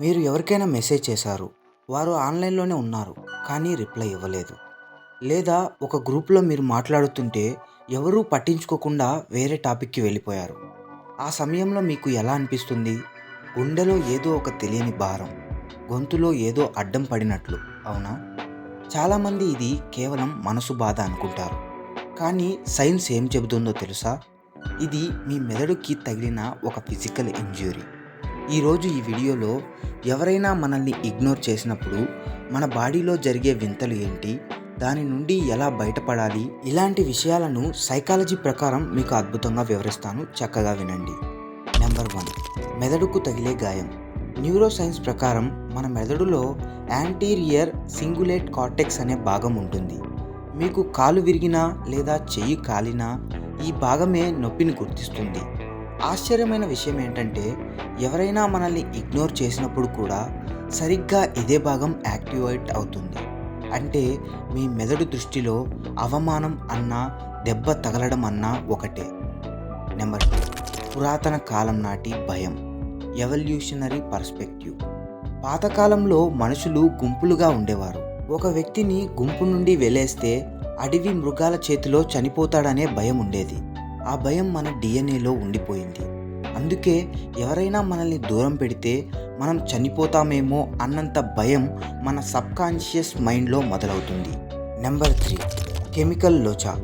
మీరు ఎవరికైనా మెసేజ్ చేశారు. వారు ఆన్లైన్లోనే ఉన్నారు కానీ రిప్లై ఇవ్వలేదు. లేదా ఒక గ్రూప్లో మీరు మాట్లాడుతుంటే ఎవరూ పట్టించుకోకుండా వేరే టాపిక్కి వెళ్ళిపోయారు. ఆ సమయంలో మీకు ఎలా అనిపిస్తుంది? గుండెలో ఏదో ఒక తెలియని భారం గొంతులో ఏదో అడ్డం పడినట్లు అవునా? చాలామంది ఇది కేవలం మనసు బాధ అనుకుంటారు. కానీ సైన్స్ ఏం చెబుతుందో తెలుసా? ఇది మీ మెదడుకి తగిలిన ఒక ఫిజికల్ ఇంజ్యూరీ. ఈరోజు ఈ వీడియోలో ఎవరైనా మనల్ని ఇగ్నోర్ చేసినప్పుడు మన బాడీలో జరిగే వింతలు ఏంటి? దాని నుండి ఎలా బయటపడాలి? ఇలాంటి విషయాలను సైకాలజీ ప్రకారం మీకు అద్భుతంగా వివరిస్తాను. చక్కగా వినండి. Number one. మెదడుకు తగిలే గాయం. న్యూరో సైన్స్ ప్రకారం మన మెదడులో యాంటీరియర్ సింగులేట్ కార్టెక్స్ అనే భాగం ఉంటుంది. మీకు కాలు విరిగినా లేదా చెయ్యి కాలినా ఈ భాగమే నొప్పిని గుర్తిస్తుంది. ఆశ్చర్యమైన విషయం ఏంటంటే ఎవరైనా మనల్ని ఇగ్నోర్ చేసినప్పుడు కూడా సరిగ్గా ఇదే భాగం యాక్టివేట్ అవుతుంది. అంటే మీ మెదడు దృష్టిలో అవమానం అన్నా దెబ్బ తగలడం అన్నా ఒకటే. నెంబర్ టూ పురాతన కాలం నాటి భయం. Evolutionary perspective. పాతకాలంలో మనుషులు గుంపులుగా ఉండేవారు. ఒక వ్యక్తిని గుంపు నుండి వెలేస్తే అడవి మృగాల చేతిలో చనిపోతాడనే భయం ఉండేది. ఆ భయం మన డిఎన్ఏలో ఉండిపోయింది. అందుకే ఎవరైనా మనల్ని దూరం పెడితే మనం చనిపోతామేమో అన్నంత భయం మన సబ్కాన్షియస్ మైండ్లో మొదలవుతుంది. నెంబర్ త్రీ కెమికల్ లోచా.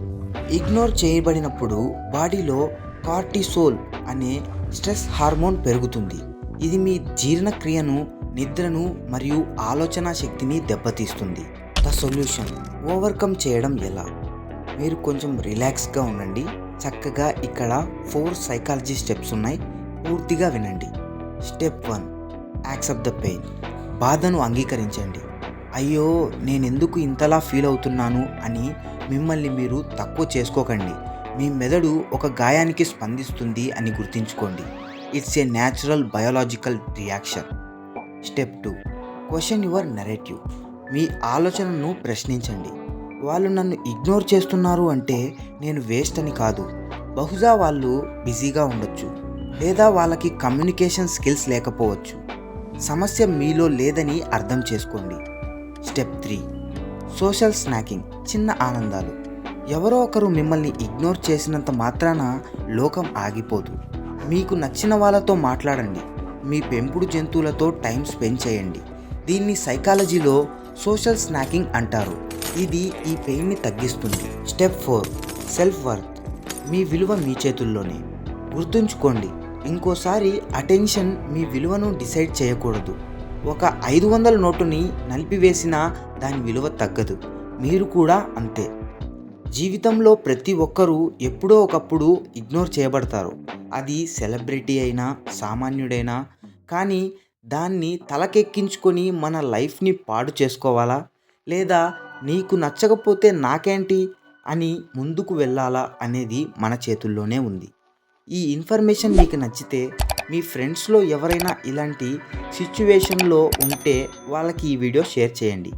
ఇగ్నోర్ చేయబడినప్పుడు బాడీలో కార్టిసోల్ అనే స్ట్రెస్ హార్మోన్ పెరుగుతుంది. ఇది మీ జీర్ణక్రియను నిద్రను మరియు ఆలోచన శక్తిని దెబ్బతీస్తుంది. ద సొల్యూషన్ ఓవర్కమ్ చేయడం ఎలా? మీరు కొంచెం రిలాక్స్గా ఉండండి. చక్కగా ఇక్కడ ఫోర్ సైకాలజీ స్టెప్స్ ఉన్నాయి. పూర్తిగా వినండి. Step one accept the pain. బాధను అంగీకరించండి. అయ్యో నేను ఎందుకు ఇంతలా ఫీల్ అవుతున్నాను అని మిమ్మల్ని మీరు తక్కువ చేసుకోకండి. మీ మెదడు ఒక గాయానికి స్పందిస్తుంది అని గుర్తుంచుకోండి. It's a natural biological reaction. Step two question your narrative. మీ ఆలోచనను ప్రశ్నించండి. వాళ్ళు నన్ను ఇగ్నోర్ చేస్తున్నారు అంటే నేను వేస్ట్ అని కాదు. బహుశా వాళ్ళు బిజీగా ఉండొచ్చు. లేదా వాళ్ళకి కమ్యూనికేషన్ స్కిల్స్ లేకపోవచ్చు. సమస్య మీలో లేదని అర్థం చేసుకోండి. Step three. Social snacking. చిన్న ఆనందాలు. ఎవరో ఒకరు మిమ్మల్ని ఇగ్నోర్ చేసినంత మాత్రాన లోకం ఆగిపోదు. మీకు నచ్చిన వాళ్ళతో మాట్లాడండి. మీ పెంపుడు జంతువులతో టైం స్పెండ్ చేయండి. దీన్ని సైకాలజీలో సోషల్ స్నాకింగ్ అంటారు. ఇది ఈ పెయిన్ని తగ్గిస్తుంది. Step four. సెల్ఫ్ వర్త్ మీ విలువ మీ చేతుల్లోనే. గుర్తుంచుకోండి ఇంకోసారి అటెన్షన్ మీ విలువను డిసైడ్ చేయకూడదు. ఒక ఐదు వందల నోటుని నలిపివేసినా దాని విలువ తగ్గదు. మీరు కూడా అంతే. జీవితంలో ప్రతి ఒక్కరూ ఎప్పుడో ఒకప్పుడు ఇగ్నోర్ చేయబడతారు. అది సెలబ్రిటీ అయినా సామాన్యుడైనా కానీ దాన్ని తలకెక్కించుకొని మన లైఫ్ని పాడు చేసుకోవాలా? లేదా నీకు నచ్చకపోతే నాకేంటి? అని ముందుకు వెళ్ళాలా అనేది మన చేతుల్లోనే ఉంది. ఈ ఇన్ఫర్మేషన్ మీకు నచ్చితే మీ ఫ్రెండ్స్లో ఎవరైనా ఇలాంటి సిచ్యువేషన్లో ఉంటే వాళ్ళకి ఈ వీడియో షేర్ చేయండి.